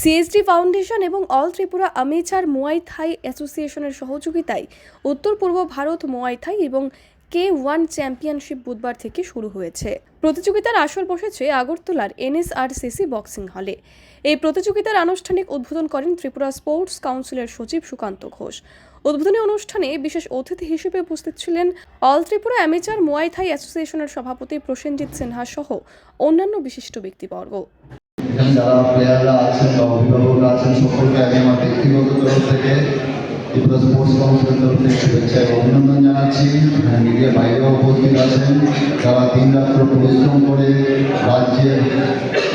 CSD foundation এবং all Tripura amateur muay thai অ্যাসোসিয়েশনের সহযোগিতায় উত্তর পূর্ব ভারত মোয়াই থাই এবং কে ওয়ান চ্যাম্পিয়নশিপ বুধবার থেকে শুরু হয়েছে। প্রতিযোগিতার আসর বসেছে আগরতলার এনএসআরসিসি বক্সিং হলে। এই প্রতিযোগিতার আনুষ্ঠানিক উদ্বোধন করেন ত্রিপুরা স্পোর্টস কাউন্সিলের সচিব সুকান্ত ঘোষ। উদ্বোধনী অনুষ্ঠানে বিশেষ অতিথি হিসেবে উপস্থিত ছিলেন all Tripura amateur muay thai অ্যাসোসিয়েশনের সভাপতি প্রসেনজিৎ সিনহা সহ অন্যান্য বিশিষ্ট ব্যক্তিবর্গ। এখানে যারা প্লেয়াররা আছেন বা অভিভাবকরা আছেন, সকলকে আমি আমার ব্যক্তিগত তরফ থেকে ত্রিপুরা স্পোর্টস কাউন্সিলের তরফ থেকে শুভেচ্ছা এবং অভিনন্দন জানাচ্ছি। মিডিয়া বাইরেও উপস্থিত আছেন। যারা দিন রাত্র পরিশ্রম করে রাজ্যের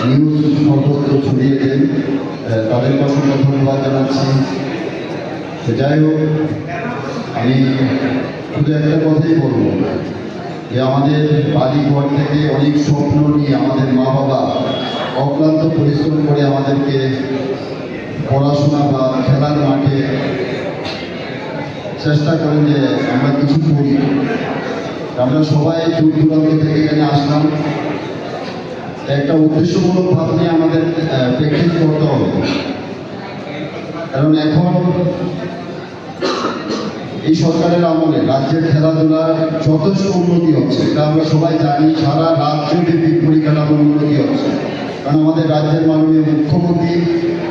নিউজ সর্বত্র ছড়িয়ে দেন তাদেরকে অসংখ্য ধন্যবাদ জানাচ্ছি। যাই হোক, আমি শুধু একটা কথাই বলব, যে আমাদের বাড়ি ঘর থেকে অনেক স্বপ্ন নিয়ে আমাদের মা বাবা অক্লান্ত পরিশ্রম করে আমাদেরকে পড়াশোনা বা খেলার মাঠে চেষ্টা করেন যে আমরা কিছু করি। আমরা সবাই দূর দূরান্ত থেকে এখানে আসলাম। একটা উদ্দেশ্যমূলক ভাব নিয়ে আমাদের প্র্যাকটিস করতে হবে। কারণ এখন এই সরকারের আমলে রাজ্যের খেলাধুলার যথেষ্ট উন্নতি হচ্ছে। এটা আমরা সবাই জানি, সারা হচ্ছে কারণ আমাদের রাজ্যের মাননীয় মুখ্যমন্ত্রী,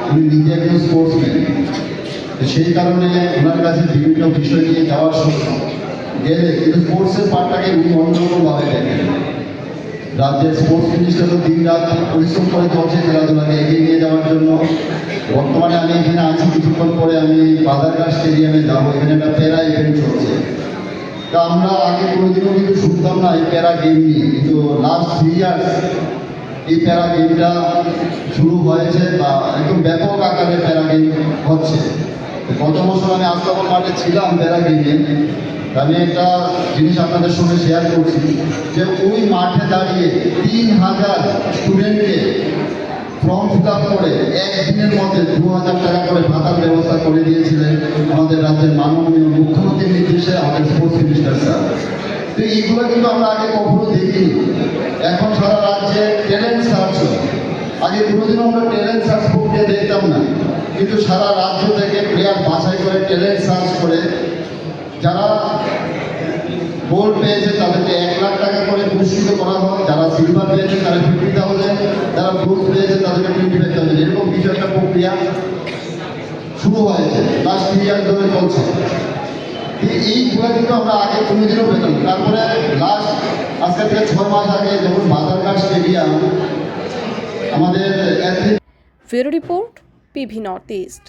উনি নিজে একজন স্পোর্টসম্যান সেই কারণে ওনার কাছে বিভিন্ন বিষয় নিয়ে যাওয়ার সময় গেলে কিন্তু স্পোর্টসের পার্টটাকে উনি অন্যরকমভাবে দেখেন। রাজ্যের স্পোর্টস মিনিস্টার তো দিন রাত পরিশ্রম করে চলছে খেলাধুলাকে এগিয়ে নিয়ে যাওয়ার জন্য। বর্তমানে আমি এখানে আছি, কিছুক্ষণ পরে আমি বাজারঘাট স্টেডিয়ামে যাব, এখানে একটা প্যারা ইভেন্ট চলছে। তা আমরা আগে কোনোদিনও কিন্তু শুনতাম না এই প্যারা গেম নিয়ে, কিন্তু লাস্ট থ্রি ইয়ার্স এই প্যারা গেমটা শুরু হয়েছে বা একদম ব্যাপক আকারে প্যারা গেম হচ্ছে। গত বছর আমি আস্তাবল মাঠে ছিলাম প্যারা গেমে আমি একটা জিনিস আপনাদের সঙ্গে শেয়ার করছি যে ওই মাঠে দাঁড়িয়ে তিন হাজার স্টুডেন্টকে ফর্ম ফিল আপ করে একদিনের মধ্যে দু হাজার টাকা করে ভাতার ব্যবস্থা করে দিয়েছিলেন আমাদের রাজ্যের মাননীয় মুখ্যমন্ত্রীর নির্দেশে আমাদের স্পোর্টস মিনিস্টার স্যার তো এইগুলো কিন্তু আমরা আগে কখনো দেখিনি। এখন সারা রাজ্যে ট্যালেন্ট আগে কোনোদিনও আমরা ট্যালেন্ট সার্চ প্রক্রিয়া দেখতাম না। কিন্তু সারা রাজ্য থেকে প্লেয়ার বাছাই করে ট্যালেন্ট সার্চ করে, যারা গোল্ড পেয়েছে তাদেরকে এক লাখ টাকা করে পুরস্কৃত করা হয়, যারা সিলভার পেয়েছে তারা ফিফটি থাউজেন্ড যারা ব্রোঞ্জ পেয়েছে তাদেরকে টোয়েন্টি ফাইভ থাউজেন্ড এরকম কিছু একটা প্রক্রিয়া শুরু হয়েছে লাস্ট থ্রি ইয়ার ধরে চলছে। এই- এইগুলো কিন্তু আমরা আগে কোনোদিনও পেতাম তারপরে লাস্ট আজকে থেকে ছয় মাস আগে যখন বাজারঘাট স্টেডিয়াম আমাদের ফেরো রিপোর্ট পিভি নর্থ ইস্ট